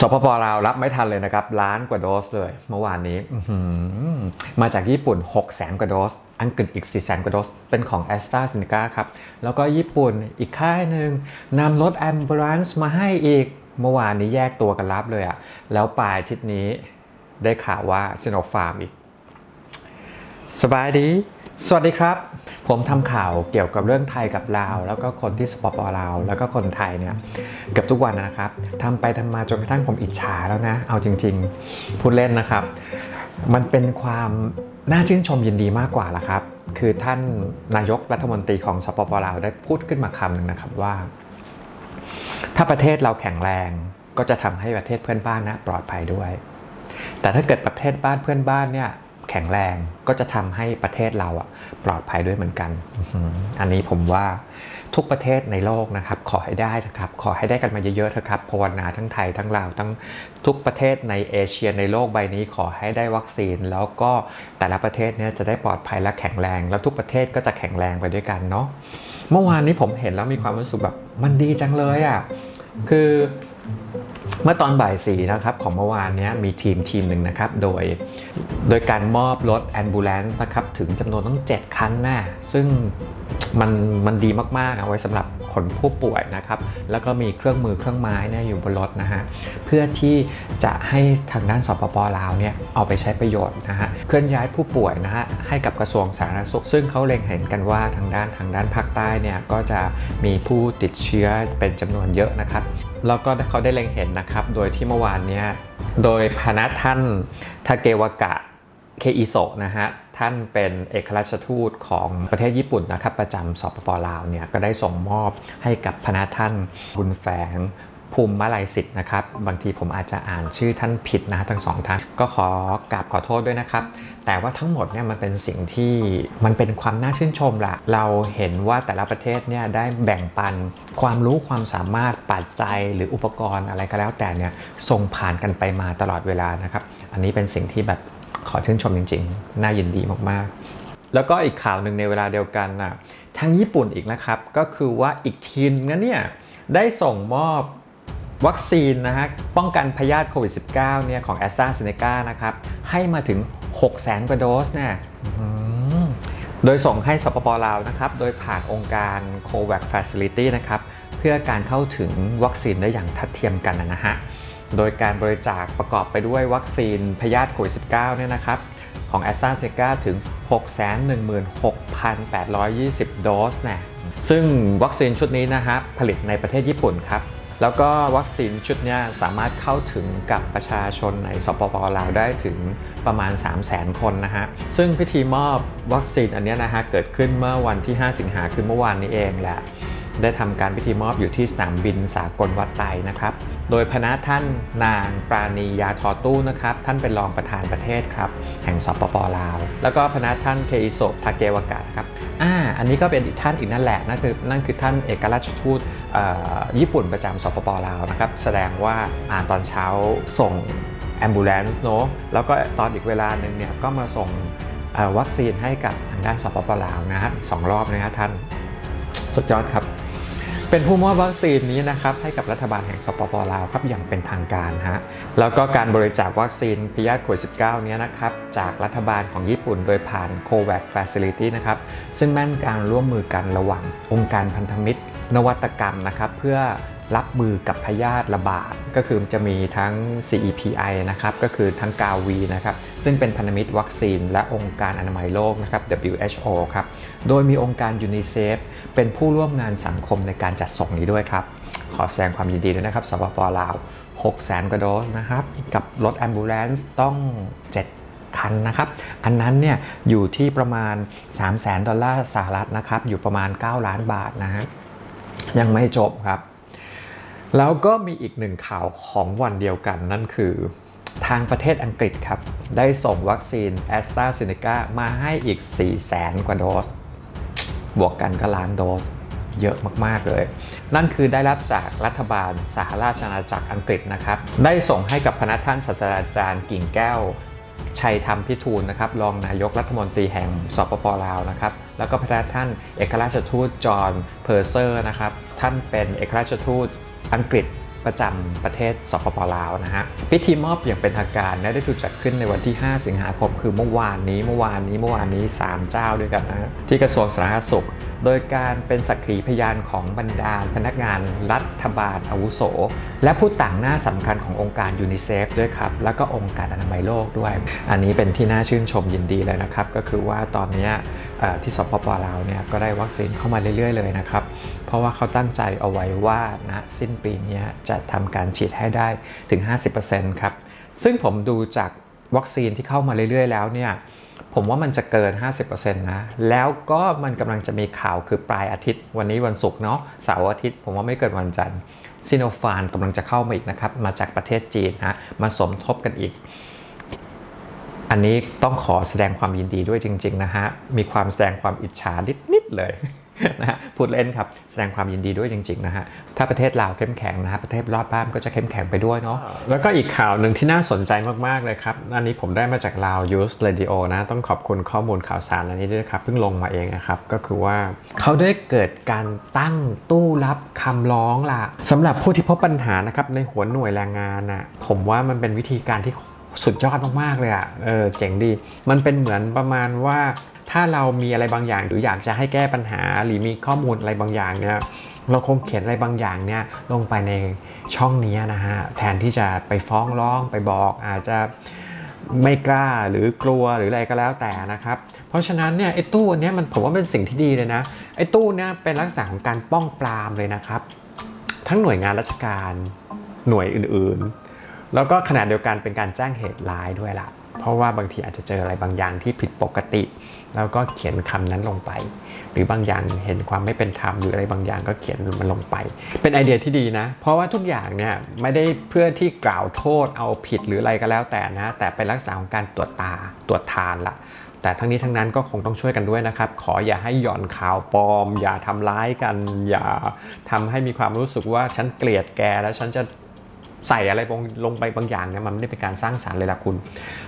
สปปลาวรับไม่ทันเลยนะครับล้านกว่าโดสเลย เมื่อวานนี้มาจากญี่ปุ่น 6 0แสนกว่าโดส อังกฤษอีก 4 0แสนกว่าโดส เป็นของ a s t r a z เซ e c a ครับ แล้วก็ญี่ปุ่นอีกค่ายหนึ่งนำรถ Ambulance มาให้อีก เมื่อวานนี้แยกตัวกันรับเลยอะแล้วปลายทิตย์นี้ได้ข่าวว่าซิโนฟาร์มอีก สบายดี สวัสดีครับ ผมทำข่าวเกี่ยวกับเรื่องไทยกับลาว แล้วก็คนที่สปปลาว แล้วก็คนไทยเนี่ยเกือบทุกวันนะครับทำไปทำมาจนกระทั่งผมอิจฉาแล้วนะ เอาจริง ๆ พูดเล่นนะครับ มันเป็นความน่าชื่นชมยินดีมากกว่าละครับ คือท่านนายกรัฐมนตรีของสปปลาวได้พูดขึ้นมาคำหนึ่งนะครับว่า ถ้าประเทศเราแข็งแรงก็จะทำให้ประเทศเพื่อนบ้านนะปลอดภัยด้วย แต่ถ้าเกิดประเทศบ้านเพื่อนบ้านเนี่ย แข็งแรงก็จะทำให้ประเทศเราอะปลอดภัยด้วยเหมือนกัน อันนี้ผมว่าทุกประเทศในโลกนะครับขอให้ได้นะครับขอให้ได้กันมาเยอะๆเถอะครับภาวนาทั้งไทยทั้งลาวทั้งทุกประเทศในเอเชียในโลกใบนี้ขอให้ได้วัคซีน แล้วก็แต่ละประเทศเนี่ยจะได้ปลอดภัยและแข็งแรง แล้วทุกประเทศก็จะแข็งแรงไปด้วยกันเนาะเมื่อวานนี้ผมเห็นแล้วมีความรู้สึกแบบมันดีจังเลยอะ่ะคือ เมื่อตอนบ่ายสีนะครับของเมื่อวานนี้มีทีมทีมหนึ่งนะครับ โดย โดยการมอบรถ ambulance นะครับ ถึงจำนวนต้อง7คันนะ ซึ่งมันมันดีมากๆเอาไว้สำหรับขนผู้ป่วยนะครับ แล้วก็มีเครื่องมือเครื่องไม้เนี่ยอยู่บนรถนะฮะ เพื่อที่จะให้ทางด้านสปปลาวเนี่ยเอาไปใช้ประโยชน์นะฮะ เคลื่อนย้ายผู้ป่วยนะฮะให้กับกระทรวงสาธารณสุข ซึ่งเขาเล็งเห็นกันว่าทางด้านทางด้านภาคใต้เนี่ยก็จะมีผู้ติดเชื้อเป็นจำนวนเยอะนะครับ แล้วก็เขาได้เล็งเห็นนะครับ โดยที่เมื่อวานเนี้ยโดยพนักท่านทาเกวากะเคอิโซะนะฮะท่านเป็นเอกราชทูตของประเทศญี่ปุ่นนะครับประจำสปปลาวเนี่ยก็ได้ส่งมอบให้กับพนักท่านบุญแฝง ภูมิมาลัยสิทธิ์นะครับ บางทีผมอาจจะอ่านชื่อท่านผิดนะทั้งสองท่าน ก็ขอกราบขอโทษด้วยนะครับ แต่ว่าทั้งหมดเนี่ยมันเป็นสิ่งที่มันเป็นความน่าชื่นชมละเราเห็นว่าแต่ละประเทศเนี่ยได้แบ่งปันความรู้ความสามารถปัจจัยหรืออุปกรณ์อะไรก็แล้วแต่เนี่ยส่งผ่านกันไปมาตลอดเวลานะครับ อันนี้เป็นสิ่งที่แบบขอชื่นชมจริง ๆ น่ายินดีมากๆ แล้วก็อีกข่าวหนึ่งในเวลาเดียวกันนะทางญี่ปุ่นอีกนะครับ ก็คือว่าอีกทีมนั้นเนี่ยได้ส่งมอบ วัคซีนนะฮะป้องกันพยาธิโควิด -19 เนี่ยของ a s t r a z เซ e c a นะครับให้มาถึง 6 0 0 0 0 0กว่าโดสเนี่ยอื้อหือโดยส่งให้สปปลาวนะครับ โดยผ่านองค์การ COVAX Facility นะครับ เพื่อการเข้าถึงวัคซีนได้อย่างทัดเทียมกันนะฮะ โดยการบริจาคประกอบไปด้วยวัคซีนพยาธิโควิด -19 เนี่ยนะครับของ a s t r a z เซ e c a ถึง 616,820 โดสนะซึ่งวัคซีนชุดนี้นะฮะผลิตในประเทศญี่ปุ่นครับ แล้วก็วัคซีนชุดนี้สามารถเข้าถึงกับประชาชนในสปปลาวได้ถึงประมาณ 3 0 0 0 0 0 คนนะฮะ ซึ่งพิธีมอบวัคซีนอันนี้นะฮะเกิดขึ้นเมื่อวันที่ 5 สิงหาคือเมื่อวานนี้เองแหละ ได้ทำการพิธีมอบอยู่ที่สนามบินสากลวัดไตนะครับ โดยพนักท่านนางปราณียาทอตู้นะครับ ท่านเป็นรองประธานประเทศครับ แห่งสปปลาว แล้วก็พนักท่านเคอิโซทาเกวากะครับอ่าอันนี้ก็เป็นอีกท่านอีกนั่นแหละนั่นคือนั่นคือท่านเอกราชทูตอ่อญี่ปุ่นประจำสปปลาวนะครับ แสดงว่าอ่าตอนเช้าส่ง ambulance เนอะแล้วก็ตอนอีกเวลาหนึ่งเนี่ยก็มาส่งวัคซีนให้กับทางด้านสปปลาวนะฮะสองรอบนะฮะท่านสุดยอดครับ เป็นผู้มอบวัคซีนนี้นะครับให้กับรัฐบาลแห่งสปปลาวครับอย่างเป็นทางการฮะแล้วก็การบริจาควัคซีนพยาธิโควิด -19 เนี้ยนะครับจากรัฐบาลของญี่ปุ่นโดยผ่าน COVAX Facility นะครับซึ่งแม่นการร่วมมือกันระหว่างองค์การพันธมิตร นวัตกรรมนะครับเพื่อ รับมือกับพยาธิระบาดก็คือจะมีทั้ง CEPI นะครับก็คือทั้งกาวีนะครับซึ่งเป็นพันธมิตรวัคซีน และองค์การอนามัยโลกนะครับ WHO ครับโดยมีองค์การยูนิเซฟเป็นผู้ร่วมงานสังคมในการจัดส่งนี้ด้วยครับ ขอแสดงความยินดีด้วยนะครับสปปลาว6แสนกว่าโดสนะครับ กับรถ ambulance ต้อง 7คันนะครับอันนั้นเนี่ยอยู่ที่ประมาณ 3 0 0แสนดอลลาร์สหรัฐนะครับ อยู่ประมาณ 9 ล้านบาทนะฮะยังไม่จบครับ แล้วก็มีอีกหนึ่งข่าวของวันเดียวกันนั่นคือทางประเทศอังกฤษครับ ได้ส่งวัคซีน a s t r a z เซ e c a มาให้อีก 4 0 0แสนกว่าโดส บวกกันก็ล้านโดส เยอะมาก ๆ เลย นั่นคือได้รับจากรัฐบาลสหราชอาณาจักรอังกฤษนะครับ ได้ส่งให้กับพนักท่านศาสตราจารย์กิ่งแก้ว ชัยธรรมพิทูลนะครับ รองนายกรัฐมนตรีแห่งสปปลาวนะครับ แล้วก็พระท่านเอกราชทูตจอห์นเพอร์เซอร์นะครับ ท่านเป็นเอกราชทูต อังกฤษประจำประเทศสปปลาวนะฮะพิธีมอบอย่างเป็นทางการนะได้ถูกจัดขึ้นในวันที่ 5 สิงหาคมคือเมื่อวานนี้เมื่อวานนี้เมื่อวานนี้ 3 เจ้าด้วยกันนะฮะที่กระทรวงสาธารณสุข โดยการเป็นสักขีพยานของบรรดาพนักงานรัฐบาลอาวุโส และผู้ต่างหน้าสำคัญขององค์การยูนิเซฟด้วยครับ แล้วก็องค์การอนามัยโลกด้วย อันนี้เป็นที่น่าชื่นชมยินดีเลยนะครับ ก็คือว่าตอนนี้ที่สปปลาวเนี่ยก็ได้วัคซีนเข้ามาเรื่อย ๆ เลยนะครับ เพราะว่าเขาตั้งใจเอาไว้ว่านะสิ้นปีนี้จะทำการฉีดให้ได้ถึง 50%ครับซึ่งผมดูจากวัคซีนที่เข้ามาเรื่อย ๆ แล้วเนี่ย ผมว่ามันจะเกิน 50%นะ แล้วก็มันกำลังจะมีข่าวคือปลายอาทิตย์ วันนี้วันศุกร์เนาะเสาร์อาทิตย์ ผมว่าไม่เกินวันจันทร์ซิโนฟานกำลังจะเข้ามาอีกนะครับ มาจากประเทศจีนนะมาสมทบกันอีก อันนี้ต้องขอแสดงความยินดีด้วยจริง ๆ นะฮะ มีความแสดงความอิจฉานิด ๆ เลย นะฮะพูดเล่นครับ แสดงความยินดีด้วยจริงๆนะฮะถ้าประเทศลาวเข้มแข็งนะฮะประเทศรอบบ้านก็จะเข้มแข็งไปด้วยเนาะแล้วก็อีกข่าวหนึ่งที่น่าสนใจมากๆเลยครับอันนี้ผมได้มาจากลาว Use Radio นะต้องขอบคุณข้อมูลข่าวสารอันนี้ด้วยครับเพิ่งลงมาเองนะครับก็คือว่าเขาได้เกิดการตั้งตู้รับคำร้องล่ะสำหรับผู้ที่พบปัญหานะครับในหัวหน่วยแรงงานน่ะผมว่ามันเป็นวิธีการที่สุดยอดมากๆเลยอะ่ะ เออ เจ๋งดี มันเป็นเหมือนประมาณว่า ถ้าเรามีอะไรบางอย่าง หรืออยากจะให้แก้ปัญหา หรือมีข้อมูลอะไรบางอย่างเนี่ยเราคงเขียนอะไรบางอย่างเนี่ยลงไปในช่องนี้นะฮะแทนที่จะไปฟ้องร้องไปบอกอาจจะไม่กล้าหรือกลัวหรืออะไรก็แล้วแต่นะครับ เพราะฉะนั้นเนี่ยไอ้ตู้อันเนี้ยมันผมว่าเป็นสิ่งที่ดีเลยนะไอ้ตู้เนี่ยเป็นลักษณะของการป้องปรามเลยนะครับ ทั้งหน่วยงานราชการหน่วยอื่นๆ แล้วก็ขณะเดียวกันเป็นการแจ้งเหตุร้ายด้วยล่ะ เพราะว่าบางทีอาจจะเจออะไรบางอย่างที่ผิดปกติ แล้วก็เขียนคำนั้นลงไป หรือบางอย่างเห็นความไม่เป็นธรรมหรืออะไรบางอย่างก็เขียนมันลงไป เป็นไอเดียที่ดีนะ เพราะว่าทุกอย่างเนี่ยไม่ได้เพื่อที่กล่าวโทษเอาผิดหรืออะไรก็แล้วแต่นะ แต่เป็นลักษณะของการตรวจตาตรวจทานละแต่ทั้งนี้ทั้งนั้นก็คงต้องช่วยกันด้วยนะครับ ขออย่าให้หย่อนข่าวปลอม อย่าทำร้ายกัน อย่าทำให้มีความรู้สึกว่าฉันเกลียดแกแล้วฉันจะ ใส่อะไรลงไปบางอย่างเนี่ยมันไม่ได้เป็นการสร้างสารรค์เลยล่ะคุณ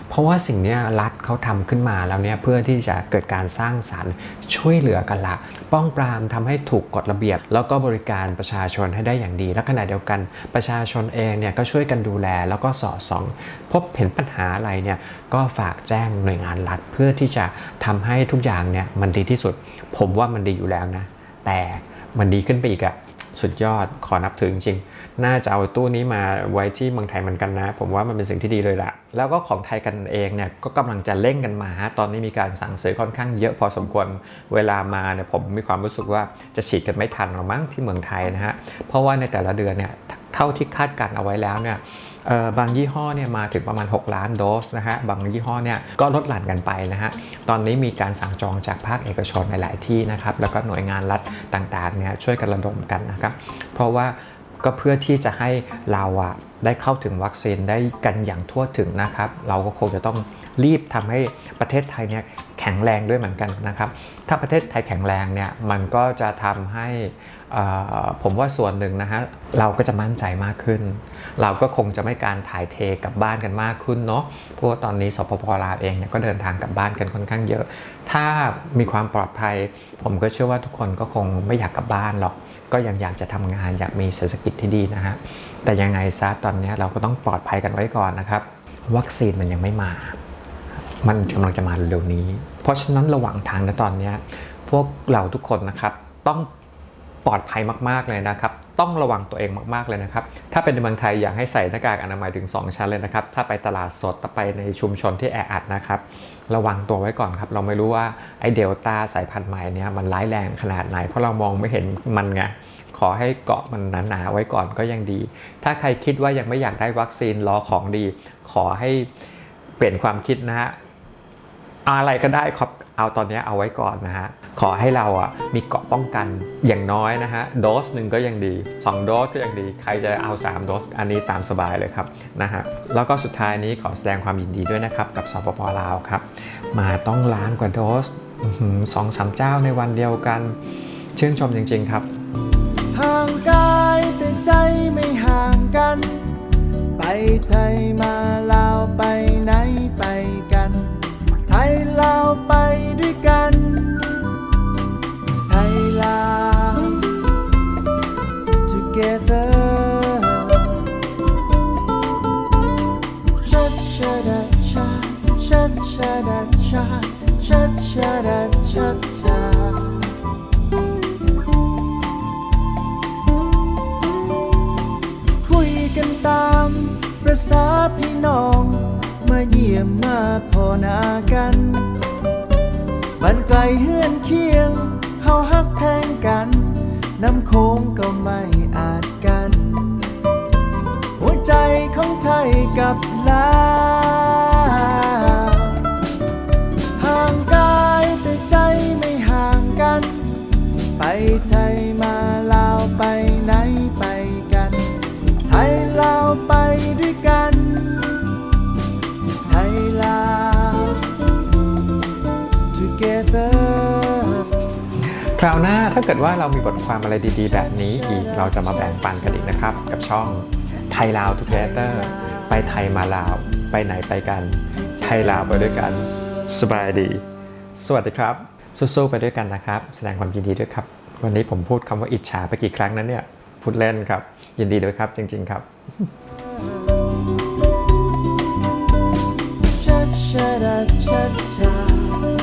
เพราะว่าสิ่งนี้รัฐเขาทำขึ้นมาแล้วเนี่ยเพื่อที่จะเกิดการสร้างสารรค์ช่วยเหลือกันละป้องปรามทำให้ถูกกฎระเบียบ แล้วก็บริการประชาชนให้ได้อย่างดี และขณะเดียวกันประชาชนเองเนี่ยก็ช่วยกันดูแลแล้วก็สอดส่อง พบเห็นปัญหาอะไรเนี่ยก็ฝากแจ้งหน่วยงานรัฐเพื่อที่จะทำให้ทุกอย่างเนี่ยมันดีที่สุด ผมว่ามันดีอยู่แล้วนะแต่มันดีขึ้นไปอีกอะสุดยอดขอนับถือจริงๆ น่าจะเอาตู้นี้มาไว้ที่เมืองไทยเหมือนกันนะ ผมว่ามันเป็นสิ่งที่ดีเลยละแล้วก็ของไทยกันเองเนี่ยก็กำลังจะเร่งกันมาฮะตอนนี้มีการสั่งซื้อค่อนข้างเยอะพอสมควรเวลามาเนี่ยผมมีความรู้สึกว่าจะฉีดกันไม่ทันหรอมั้งที่เมืองไทยนะฮะเพราะว่าในแต่ละเดือนเนี่ยเท่าที่คาดการเอาไว้แล้วเนี่ยบางยี่ห้อเนี่ยมาถึงประมาณ 6 ล้านโดสนะฮะ บางยี่ห้อเนี่ยก็ลดหลั่นกันไปนะฮะ ตอนนี้มีการสั่งจองจากภาคเอกชนในหลายที่นะครับ แล้วก็หน่วยงานรัฐต่างๆเนี่ยช่วยกันระดมกันนะครับ เพราะว่า ก็เพื่อที่จะให้เราอะได้เข้าถึงวัคซีนได้กันอย่างทั่วถึงนะครับ เราก็คงจะต้องรีบทำให้ประเทศไทยเนี่ยแข็งแรงด้วยเหมือนกันนะครับ ถ้าประเทศไทยแข็งแรงเนี่ยมันก็จะทำให้ผมว่าส่วนหนึ่งนะฮะเราก็จะมั่นใจมากขึ้น เราก็คงจะไม่การถ่ายเทกลับบ้านกันมากขึ้นเนาะเพราะว่าตอนนี้สปปลาวเองเนี่ยก็เดินทางกลับบ้านกันค่อนข้างเยอะ ถ้ามีความปลอดภัย ผมก็เชื่อว่าทุกคนก็คงไม่อยากกลับบ้านหรอก ก็ยังอยากจะทำงานอยากมีเศรษฐกิจที่ดีนะฮะแต่ยังไงซะตอนนี้เราก็ต้องปลอดภัยกันไว้ก่อนนะครับ วัคซีนมันยังไม่มา มันกำลังจะมาเร็วนี้ เพราะฉะนั้นระหว่างทางในตอนนี้ พวกเราทุกคนนะครับ ต้องปลอดภัยมากๆเลยนะครับ ต้องระวังตัวเองมากๆเลยนะครับ ถ้าเป็นในเมืองไทยอยากให้ใส่หน้ากากอนามัยถึง 2 ชั้นเลยนะครับ ถ้าไปตลาดสดถ้าไปในชุมชนที่แออัดนะครับ ระวังตัวไว้ก่อนครับ เราไม่รู้ว่าไอเดลต้าสายพันธุ์ใหม่เนี้ยมันร้ายแรงขนาดไหน เพราะเรามองไม่เห็นมันไงขอให้เกาะมันหนาๆไว้ก่อนก็ยังดี ถ้าใครคิดว่ายังไม่อยากได้วัคซีนรอของดี ขอให้เปลี่ยนความคิดนะฮะ อะไรก็ได้ครับเอาตอนนี้เอาไว้ก่อนนะฮะ ขอให้เราอะมีเกาะป้องกันอย่างน้อยนะฮะ โดสหนึ่งก็ยังดี 2 โดสก็ยังดี ใครจะเอา 3 โดส อันนี้ตามสบายเลยครับนะฮะ แล้วก็สุดท้ายนี้ขอแสดงความยินดีด้วยนะครับ กับสปปลาวครับ มาต้องล้านกว่าโดสสองสามเจ้าในวันเดียวกัน ชื่นชมจริง ๆ ครับห่างกายแต่ใจไม่ห่างกัน ไปไทยมา ชัดชาดชัดชาคุยกันตามประษาพี่น้อง มาเยี่ยมมาพอนากันบันไกลเฮือนเคียง เฮาฮักแทงกัน น้ำโค้งก็ไม่อาจกัน หัวใจของไทยกับลา คราวหน้าถ้าเกิดว่าเรามีบทความอะไรดีๆ แบบนี้อีกเราจะมาแบ่งปันกันอีกนะครับ กับช่องไทยลาวทูเกเตอร์ไปไทยมาลาว ไปไหนไปกัน ไทยลาวไปด้วยกันสบายดี สวัสดีครับสู้ๆไปด้วยกันนะครับ แสดงความยินดีด้วยครับ วันนี้ผมพูดคำว่าอิจฉาไปกี่ครั้งนั้นเนี่ยพูดเล่นครับ ยินดีด้วยครับ จริง ๆ ครับ cha cha cha cha